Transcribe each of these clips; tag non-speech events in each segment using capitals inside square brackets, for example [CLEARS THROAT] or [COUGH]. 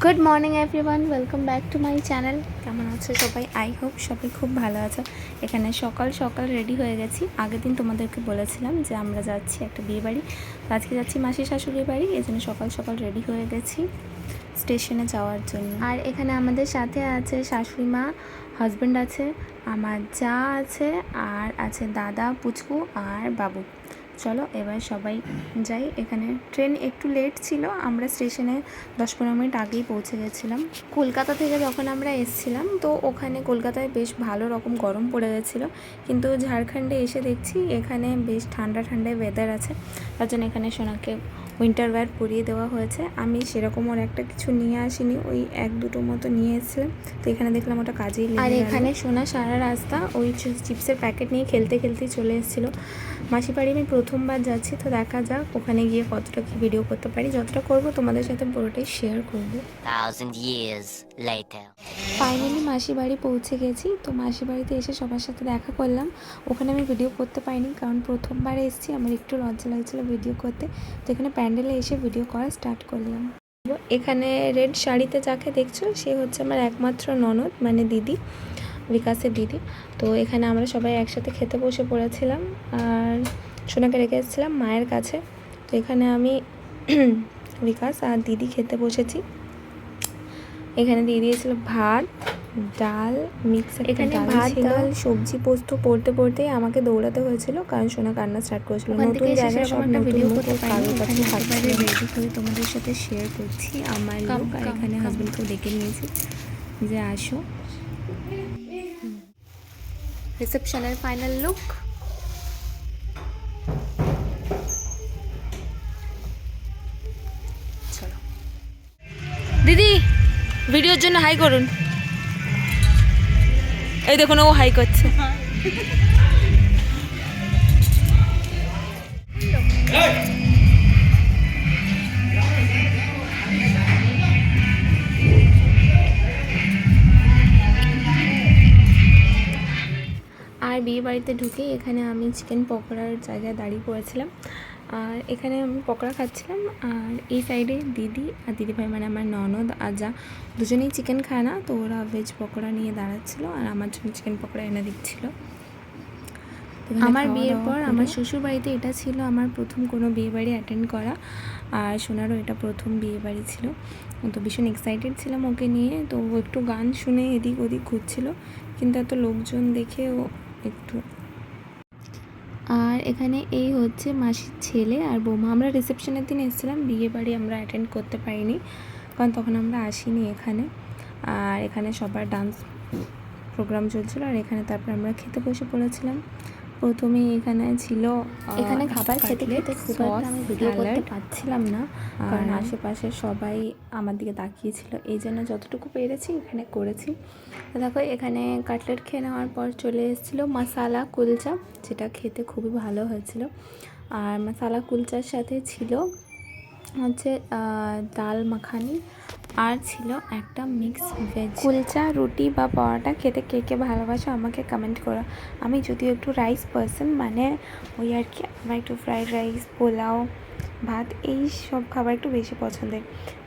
Good morning everyone welcome back to my channel কেমন আছে সবাই? আই হোপ সবাই খুব ভালো আছে। এখানে সকাল সকাল রেডি হয়ে গেছি। আগের দিন তোমাদেরকে বলেছিলাম যে আমরা যাচ্ছি একটা বিয়ে বাড়ি আজকে যাচ্ছি মাসি শাশুড়ির বাড়ি। এই জন্য সকাল সকাল রেডি হয়ে গেছি স্টেশনে যাওয়ার জন্য। আর এখানে আমাদের সাথে আছে শাশুড়ি মা হাজব্যান্ড আছে, আমার যা আছে, আর আছে দাদা, পুচকু, আর বাবু। চলো, এবার সবাই যাই। এখানে ট্রেন একটু লেট ছিল, আমরা স্টেশনে দশ পনেরো মিনিট আগেই পৌঁছে গেছিলাম। কলকাতা থেকে যখন আমরা এসছিলাম, তো ওখানে কলকাতায় বেশ ভালো রকম গরম পড়ে গেছিল। কিন্তু ঝাড়খণ্ডে এসে দেখছি, এখানে বেশ ঠান্ডা ঠান্ডায় ওয়েদার আছে। তার জন্য এখানে সোনাকে উইন্টার ওয়্যার পরিয়ে দেওয়া হয়েছে। আমি সেরকম ওর একটা কিছু নিয়ে আসিনি ওই এক দুটো মতো নিয়ে এসেছিলাম। তো এখানে দেখলাম ওটা কাজেই আর এখানে সোনা সারা রাস্তা ওই চিপসের প্যাকেট নিয়ে খেলতে খেলতে চলে এসেছিল। মাসি বাড়ি আমি প্রথমবার যাচ্ছি তো দেখা যাক ওখানে গিয়ে কতটা কি ভিডিও করতে পারি। যতটা করব তোমাদের সাথে পুরোটাই শেয়ার করব। Thousand years later. ফাইনালি মাসি বাড়ি পৌঁছে গেছি তো মাসি বাড়িতে এসে সবার সাথে দেখা করলাম। ওখানে আমি ভিডিও করতে পারিনি কারণ প্রথমবার এসেছি আমার একটু লজ্জা লাগছিল ভিডিও করতে। তো এখানে প্যান্ডেলে এসে ভিডিও করা স্টার্ট করলাম। এখানে রেড শাড়িতে যাকে দেখছ, সে হচ্ছে আমার একমাত্র ননদ মানে দিদি, বিকাশের দিদি। তো এখানে আমরা সবাই একসাথে খেতে বসে পড়েছিলাম আর সোনাকে রেখে এসেছিলাম মায়ের কাছে। তো এখানে আমি [CLEARS THROAT] বিকাশ আর দিদি খেতে বসেছি। এখানে দিয়ে দিয়েছিল ভাত ডাল মিক্স এখানে ভাত ডাল সবজি পোস্ত পড়তে পড়তেই আমাকে দৌড়াতে হয়েছিল কারণ সোনা কান্না স্টার্ট করেছিল। নতুন জায়গায় সব একটা ভিডিও করতে পারি এখানে রেডি করে তোমাদের সাথে শেয়ার করছি। আমার লোক আর এখানে হাজবেন্ডকেও ডেকে নিয়েছি। যে আসো। রিসেপশনের ফাইনাল লুক দিদি ভিডিওর জন্য হাই করুন। এই দেখুন, ও হাই করছে। আর বিয়ে বাড়িতে ঢুকে এখানে আমি চিকেন পকোড়ার জায়গায় দাঁড়িয়ে পড়েছিলাম। আর এখানে আমি পকোড়া খাচ্ছিলাম আর এই সাইডে দিদি আর দিদিভাই মানে আমার ননদ আজা দুজনেই চিকেন খায় না তো ওরা ভেজ পকোড়া নিয়ে দাঁড়াচ্ছিলো আর আমার জন্য চিকেন পকোড়া এনে দিচ্ছিল। আমার বিয়ের পর আমার শ্বশুর বাড়িতে এটা ছিল আমার প্রথম কোনো বিয়ে বাড়ি অ্যাটেন্ড করা আর সোনারও এটা প্রথম বিয়ে বাড়ি ছিল। তো ভীষণ এক্সাইটেড ছিলাম ওকে নিয়ে তো ও একটু গান শুনে এদিক ওদিক ঘুরছিল কিন্তু এত লোকজন দেখে ও একটু আর এখানে এই হচ্ছে মাসির ছেলে আর বৌমা। আমরা রিসেপশনের দিন এসেছিলাম, বিয়ে বাড়ি আমরা অ্যাটেন্ড করতে পারিনি, কারণ তখন আমরা আসিনি এখানে। আর এখানে সবার ডান্স প্রোগ্রাম চলছিল আর এখানে তারপর আমরা খেতে বসে পড়েছিলাম। প্রথমে এখানে ছিল এখানে খাবার খেতে খেতে খুব একটা আমি ভিডিও করতে পারছিলাম না কারণ আশেপাশে সবাই আমার দিকে তাকিয়েছিল। এই জন্য যতটুকু পেরেছি এখানে করেছি। দেখো এখানে কাটলেট খেয়ে নেওয়ার পর চলে এসেছিল মশালা কুলচা যেটা খেতে খুবই ভালো হয়েছিল। আর মশালা কুলচার সাথে ছিল হচ্ছে ডাল মাখানি আর ছিল একটা মিক্স ভেজ কুলচা, রুটি বা পরোটা খেতে কে কে ভালোবাসো আমাকে কমেন্ট করো। আমি যদিও একটু রাইস পার্সন মানে ওই আর কি, আমার একটু ফ্রাইড রাইস পোলাও, ভাত, এই সব খাবার একটু বেশি পছন্দের।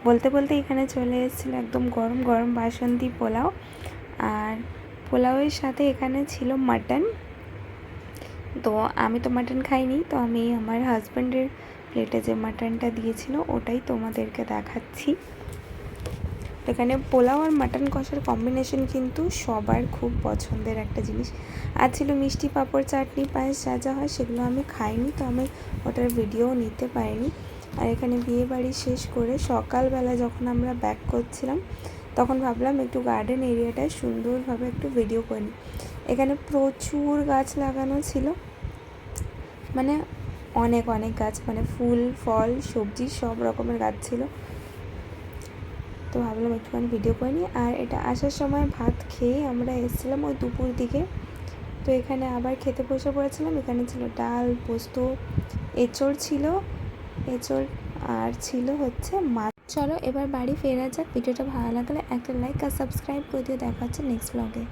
বলতে বলতে এখানে চলে এসেছিল একদম গরম গরম বাসন্তী পোলাও। আর পোলাওয়ের সাথে এখানে ছিল মাটন তো আমি তো মাটন খাইনি, তো আমি আমার হাজব্যান্ডের প্লেটে যে মাটনটা দিয়েছিল, ওটাই তোমাদেরকে দেখাচ্ছি। এখানে পোলাও আর মাটন কষার কম্বিনেশন কিন্তু সবার খুব পছন্দের একটা জিনিস। আর ছিল মিষ্টি পাঁপড় চাটনি, পায়েস যা যা হয় সেগুলো আমি খাইনি, তো আমি ওটার ভিডিও নিতে পারিনি। আর এখানে বিয়ে বাড়ি শেষ করে সকালবেলা যখন আমরা ব্যাক করছিলাম, তখন ভাবলাম একটু গার্ডেন এরিয়াটায় সুন্দরভাবে একটু ভিডিও করি এখানে প্রচুর গাছ লাগানো ছিল। মানে অনেক অনেক গাছ মানে ফুল, ফল, সবজি সব রকমের গাছ ছিল। তো ভাবলাম একটুখানি ভিডিও করে নিই। আর এটা আসার সময় ভাত খেয়ে আমরা এসেছিলাম ওই দুপুর দিকে। তো এখানে আবার খেতে বসে পড়েছিলাম। এখানে ছিল ডাল, পোস্ত, এঁচড় ছিল। এঁচড় আর ছিল হচ্ছে মাছ। চলো এবার বাড়ি ফেরা যাক। ভিডিওটা ভালো লাগলে একটা লাইক আর সাবস্ক্রাইব করে দিয়ে দেখা হচ্ছে নেক্সট ব্লগে